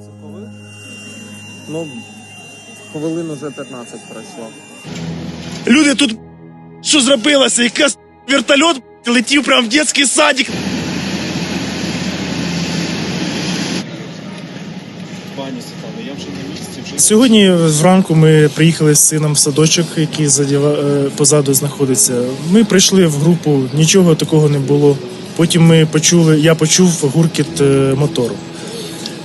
Це коли? Ну, хвилин уже 15 пройшло. Люди тут що зробилося? Якась вертольот летів прямо в дитячий садик. Сьогодні зранку ми приїхали з сином в садочок, який задіва- е, позаду знаходиться. Ми прийшли в групу, нічого такого не було. Потім ми почули, я почув гуркіт е, мотору.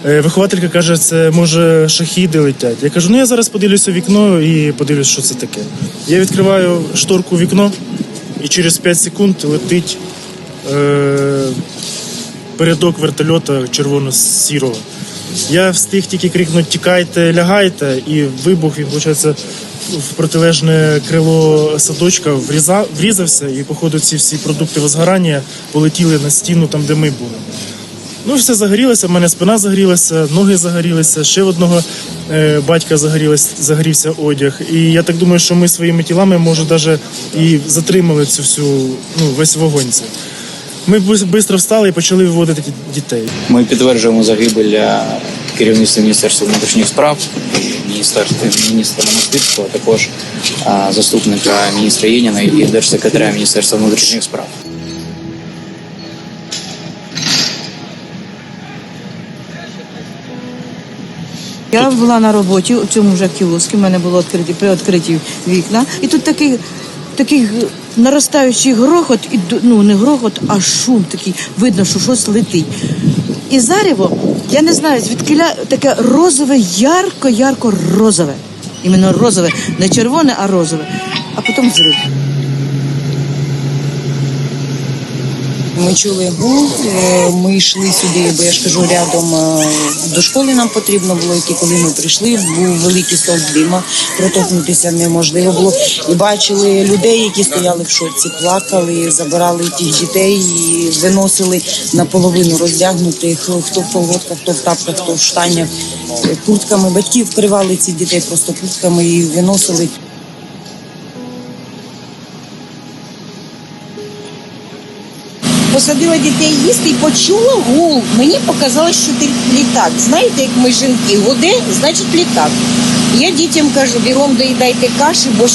Е, Вихователька каже, це може шахіди летять. Я кажу, ну я зараз подивлюся вікно і подивлюсь, що це таке. Я відкриваю шторку вікно, і через 5 секунд летить е, передок вертольота червоно-сірого. Я встиг тільки крикнути Тікайте, лягайте, і вибух він, виходить, в протилежне крило садочка вріза, врізався, і, походу, ці всі продукти возгорання полетіли на стіну там, де ми були. Ну, все загорілося, в мене спина загорілася, ноги загорілися, ще в одного е, батька загорівся одяг. І я так думаю, що ми своїми тілами, може, навіть і затримали цю всю, ну, весь вогонь. цей. Ми швидко встали і почали виводити дітей. Ми підтверджуємо загибель е, керівництва Міністерства внутрішніх справ, міністерства міністра Монастирського, а також е, заступника міністра Єніна і держсекретаря Міністерства внутрішніх справ. Я була на роботі у цьому вже кіоску, в мене було відкриті, приоткриті вікна. І тут такий, такий наростаючий грохот, і ну не грохот, а шум такий. Видно, що щось летить. І зарево, я не знаю, звідкиля таке розове, ярко-ярко розове. Іменно розове, не червоне, а розове. А потім взрив. Ми чули гул, е, ми йшли сюди, бо я ж кажу, рядом е, до школи нам потрібно було йти. Коли ми прийшли, був великий стовп дима, протовкнутися неможливо було. І бачили людей, які стояли в шоці, плакали, забирали тих дітей і виносили наполовину роздягнутих, хто в колготках, хто в тапках, хто в штанях, е, куртками. Батьки вкривали цих дітей просто куртками і виносили. Посадила дітей їсти і почула гул. Мені показалось, що ти літак. Знаєте, як ми жінки, гуде, значить літак. Я дітям кажу, бігом доїдайте каші, бо,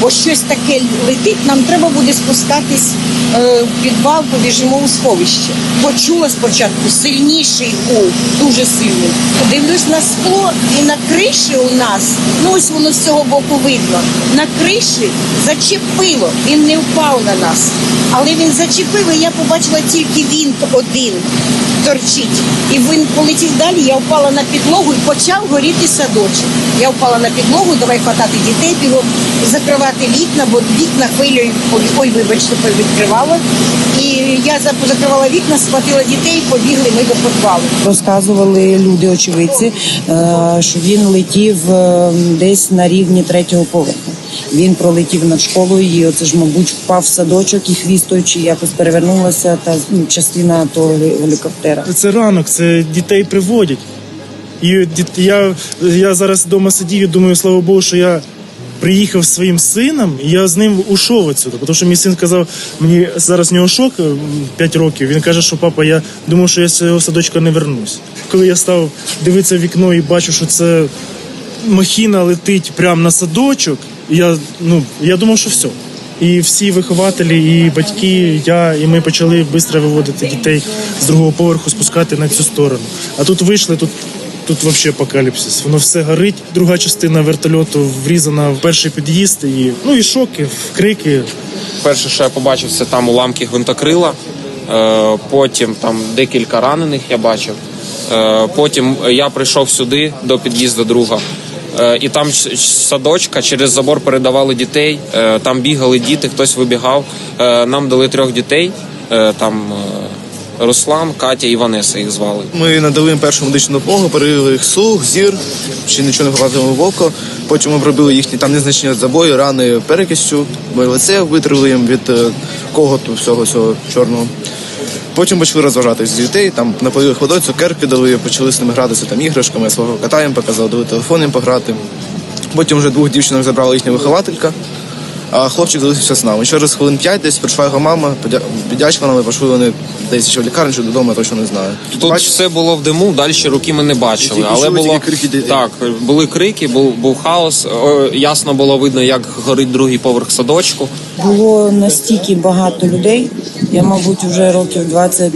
бо щось таке летить, нам треба буде спускатись в підвал, побіжимо у сховище. Почула спочатку сильніший гул, дуже сильний. Дивлюсь на скло і на криші у нас, ну ось воно з цього боку видно. На криші зачепило, він не впав на нас. Але він зачепив, і я побачила тільки вінт один торчить. І він полетів далі, я впала на підлогу і почав горіти садочок. Я впала на підлогу, давай хватати дітей, бігом закривати вікна, бо вікна хвилею, ой, вибачте, відкривала. І я закривала вікна, схватила дітей побігли ми до підвалу. Розказували люди, очевидці, е, що він летів е, десь на рівні третього поверху. Він пролетів над школою, і оце ж, мабуть, впав в садочок і хвістуючи якось перевернулася та ну, частина того гелікоптера. Це ранок, це дітей приводять. І я, я зараз вдома сидів і думаю, слава Богу, що я приїхав зі своїм сином, і я з ним ушов відсюди. Тому що мій син казав, мені зараз в нього шок 5 років. Він каже, що папа, я думав, що я з цього садочка не вернусь. Коли я став дивитися в вікно і бачу, що це махіна летить прямо на садочок, я, ну, я думав, що все. І всі вихователі, і батьки, я, і ми почали швидко виводити дітей з другого поверху, спускати на цю сторону. А тут вийшли, тут, тут взагалі апокаліпсис. Воно все горить. Друга частина вертольоту врізана в перший під'їзд. І, ну і шоки, крики. Перше, що я побачив, це там уламки гвинтокрила. Е, Потім там декілька ранених я бачив. Е, Потім я прийшов сюди до під'їзду друга. Е, І там садочка через забор передавали дітей. Там бігали діти, хтось вибігав. Нам дали трьох дітей. Там Руслан, Катя і Ванеса їх звали. Ми надали їм першу медичну допомогу, перевели їх слух, зір, ще нічого не показували в око. Потім обробили їхні там незначні забої, рани перекистю, бо лице витрили їм від е, коготу всього цього чорного. Потім почали розважатись з дітей, там напоїли їх водою, цукерки дали, почали з ними гратися там іграшками, свого кота їм показав, дали телефон їм пограти. Потім вже двох дівчинок забрала їхня вихователька. А хлопчик залишився з нами. Через хвилин п'ять десь прийшла його мама, подя- підячкала, пішли вони десь ще в лікарню чи додому, я точно не знаю. Тут Бачите, все було в диму, далі руки ми не бачили. Але чули було крики так, були крики, був, був хаос. О, Ясно було видно, як горить другий поверх садочку. Було настільки багато людей. Я, мабуть, вже років 20,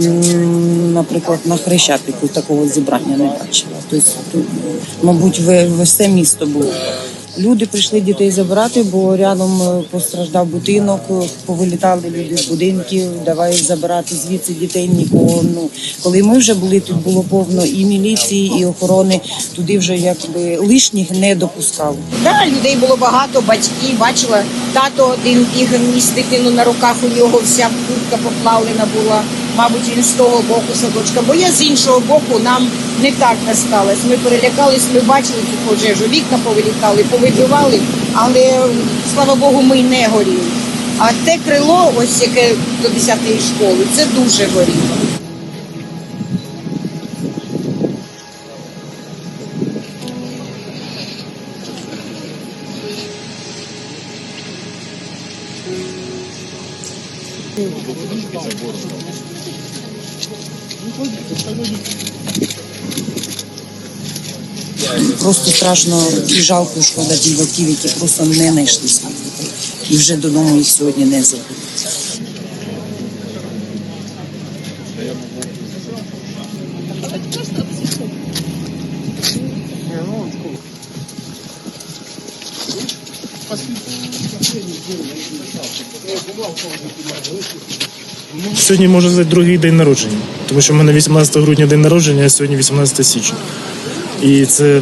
наприклад, на Хрещатику такого зібрання не бачила. Тобто, тут, мабуть, все місто було. Люди прийшли дітей забирати, бо рядом е, постраждав будинок, е, повилітали люди з будинків, давай забирати звідси дітей нікого. Ну коли ми вже були, тут було повно і міліції, і охорони. Туди вже якби лишніх не допускали. Да, людей було багато, батьків. Бачила, тато один біг ніс дитину на руках, у нього вся куртка поплавлена була. Мабуть, він з того боку садочка. Бо я з іншого боку нам не так насталось. Ми перелякались, ми бачили цю пожежу, вікна повилітали, повибивали, але слава Богу, ми не горіли. А те крило, ось яке до 10-ї школи, це дуже горіло. Просто страшно і жалко шкода тих батьків, які просто не знайшли своїх. І вже додому їх сьогодні не заберуть. Сьогодні можна сказати другий день народження, тому що в мене 18 грудня день народження, а сьогодні 18 січня. І це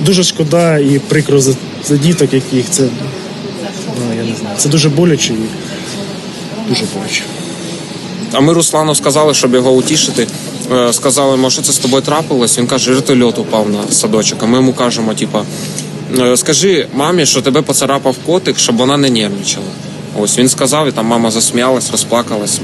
дуже шкода і прикро за, за діток, яких це ну я не знаю. Це дуже боляче і дуже боляче. А ми Руслану сказали, щоб його утішити. Е, Сказали, може, це з тобою трапилось. Він каже, вертольот упав на садочок. А ми йому кажемо, типа, «Е, скажи мамі, що тебе поцарапав котик, щоб вона не нервничала. Ось він сказав, і там мама засміялась, розплакалась.